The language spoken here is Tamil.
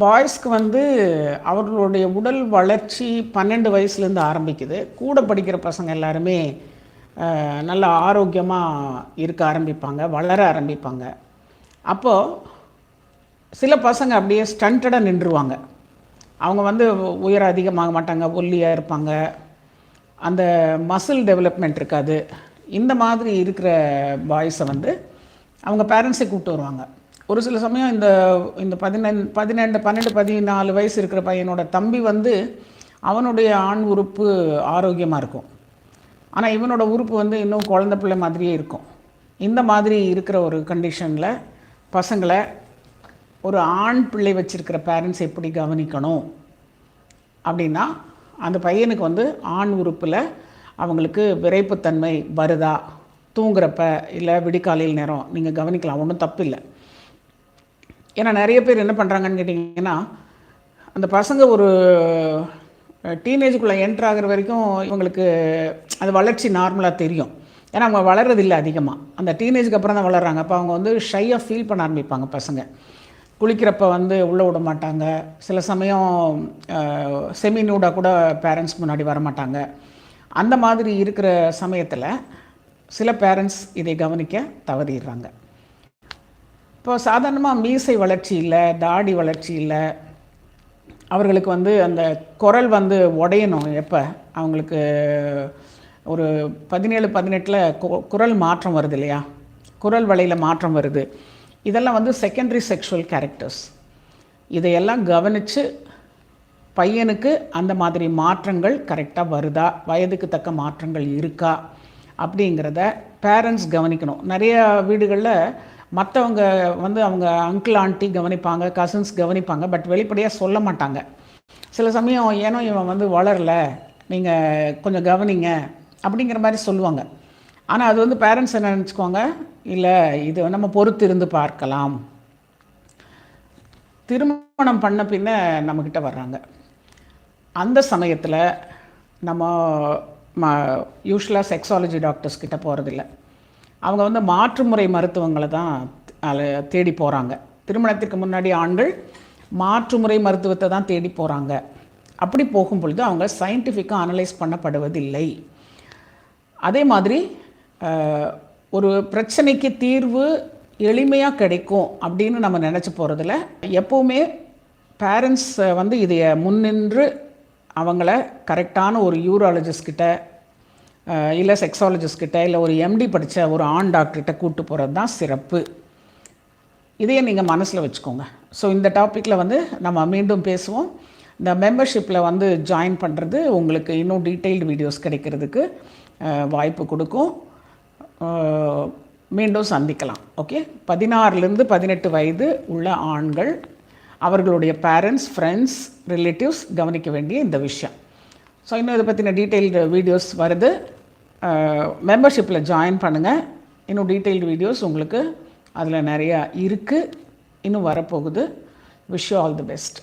பாய்ஸ்க்கு வந்து அவர்களுடைய உடல் வளர்ச்சி பன்னெண்டு வயசுலேருந்து ஆரம்பிக்குது. கூட படிக்கிற பசங்க எல்லாருமே நல்லா நல்ல ஆரோக்கியமாக இருக்க ஆரம்பிப்பாங்க வளர ஆரம்பிப்பாங்க. அப்போது சில பசங்க அப்படியே ஸ்டண்டடாக நின்றுவாங்க. அவங்க வந்து உயரம் அதிகமாக மாட்டாங்க ஒல்லியாக இருப்பாங்க. அந்த மசில் டெவலப்மெண்ட் இருக்காது. இந்த மாதிரி இருக்கிற பாய்ஸை வந்து அவங்க பேரண்ட்ஸை கூப்பிட்டு வருவாங்க. ஒரு சில சமயம் இந்த இந்த பதினெண்டு பதினெண்டு பன்னெண்டு பதினாலு வயசு இருக்கிற பையனோட தம்பி வந்து அவனுடைய ஆண் உறுப்பு ஆரோக்கியமாக இருக்கும். ஆனால் இவனோட உறுப்பு வந்து இன்னும் குழந்த பிள்ளை மாதிரியே இருக்கும். இந்த மாதிரி இருக்கிற ஒரு கண்டிஷனில் பசங்களை ஒரு ஆண் பிள்ளை வச்சுருக்கிற பேரண்ட்ஸ் எப்படி கவனிக்கணும்? அப்படின்னா அந்த பையனுக்கு வந்து ஆண் உறுப்பில் அவங்களுக்கு விரைப்புத்தன்மை வருதா? தூங்குறப்ப இல்லை விடிகாலையில் நேரம் நீங்கள் கவனிக்கலாம் ஒன்றும் தப்பு இல்லை ஏன்னா நிறைய பேர் என்ன பண்ணுறாங்கன்னு கேட்டிங்கன்னா அந்த பசங்க ஒரு டீனேஜுக்குள்ளே என்ட்ரு ஆகிற வரைக்கும் இவங்களுக்கு அது வளர்ச்சி நார்மலாக தெரியும். ஏன்னா அவங்க வளர்றதில்லை அதிகமாக அந்த டீனேஜுக்கு அப்புறம் தான் வளர்றாங்க. அப்போ அவங்க வந்து ஷையாக ஃபீல் பண்ண ஆரம்பிப்பாங்க பசங்க. குளிக்கிறப்ப வந்து உள்ளே விட மாட்டாங்க. சில சமயம் செமி நூடாக கூட பேரண்ட்ஸ் முன்னாடி வர மாட்டாங்க அந்த மாதிரி இருக்கிற சமயத்தில் சில பேரண்ட்ஸ் இதை கவனிக்க தவறிடுறாங்க. இப்போ சாதாரணமாக மீசை வளர்ச்சி இல்லை தாடி வளர்ச்சி இல்லை. அவர்களுக்கு வந்து அந்த குரல் வந்து உடையணும் எப்போ? அவங்களுக்கு ஒரு பதினேழு பதினெட்டில் குரல் மாற்றம் வருது இல்லையா? குரல் வலையில் மாற்றம் வருது. இதெல்லாம் வந்து செகண்டரி செக்ஷுவல் கேரக்டர்ஸ் இதையெல்லாம் கவனித்து பையனுக்கு அந்த மாதிரி மாற்றங்கள் கரெக்டாக வருதா? வயதுக்கு தக்க மாற்றங்கள் இருக்கா? அப்படிங்கிறத பேரண்ட்ஸ் கவனிக்கணும். நிறைய வீடுகளில் மற்றவங்க வந்து அவங்க அங்கிள் ஆண்டி கவனிப்பாங்க கசின்ஸ் கவனிப்பாங்க பட் வெளிப்படையாக சொல்ல மாட்டாங்க. சில சமயம் ஏனோ இவன் வந்து வளரல நீங்கள் கொஞ்சம் கவனிங்க அப்படிங்கிற மாதிரி சொல்லுவாங்க. ஆனால் அது வந்து பேரண்ட்ஸ் என்ன நினச்சிக்கோங்க இல்லை இது நம்ம பொறுத்து இருந்து பார்க்கலாம். திருமணம் பண்ண பின்ன நம்மக்கிட்ட வர்றாங்க. அந்த சமயத்தில் நம்ம ம யூஸ்வலாக செக்ஸாலஜி டாக்டர்ஸ் கிட்ட போகிறதில்ல அவங்க வந்து மாற்றுமுறை மருத்துவங்களை தான் அல- தேடி போகிறாங்க திருமணத்திற்கு முன்னாடி ஆண்கள் மாற்றுமுறை மருத்துவத்தை தான் தேடி போகிறாங்க அப்படி போகும் பொழுது அவங்க சயின்டிஃபிக்காக அனலைஸ் பண்ணப்படுவதில்லை. அதே மாதிரி ஒரு பிரச்சனைக்கு தீர்வு எளிமையாக கிடைக்கும் அப்படின்னு நம்ம நினச்சி போகிறதுல எப்போவுமே பேரண்ட்ஸ் வந்து இதைய முன்னின்று அவங்கள கரெக்டான ஒரு யூராலஜிஸ்ட்கிட்ட இல்லை செக்ஸாலஜிஸ்ட்கிட்ட இல்லை ஒரு எம்டி படித்த ஒரு ஆண் டாக்டர்கிட்ட கூட்டு போகிறது தான் சிறப்பு. இதையே நீங்கள் மனசில் வச்சுக்கோங்க. ஸோ இந்த டாப்பிக்கில் வந்து நம்ம மீண்டும் பேசுவோம். இந்த மெம்பர்ஷிப்பில் வந்து ஜாயின் பண்ணுறது உங்களுக்கு இன்னும் டீட்டெயில்டு வீடியோஸ் கிடைக்கிறதுக்கு வாய்ப்பு கொடுக்கும். மீண்டும் சந்திக்கலாம். ஓகே பதினாறுலேருந்து பதினெட்டு வயது உள்ள ஆண்கள் அவர்களுடைய பேரண்ட்ஸ் ஃப்ரெண்ட்ஸ் ரிலேட்டிவ்ஸ் கவனிக்க வேண்டிய இந்த விஷயம். ஸோ இன்னும் இதை பற்றின டீட்டெயில்டு வீடியோஸ் வருது. மெம்பர்ஷிப்பில் ஜாயின் பண்ணுங்கள் இன்னும் டீட்டெயில்டு வீடியோஸ் உங்களுக்கு அதில் நிறையா இருக்குது இன்னும் வரப்போகுது. Wish all the best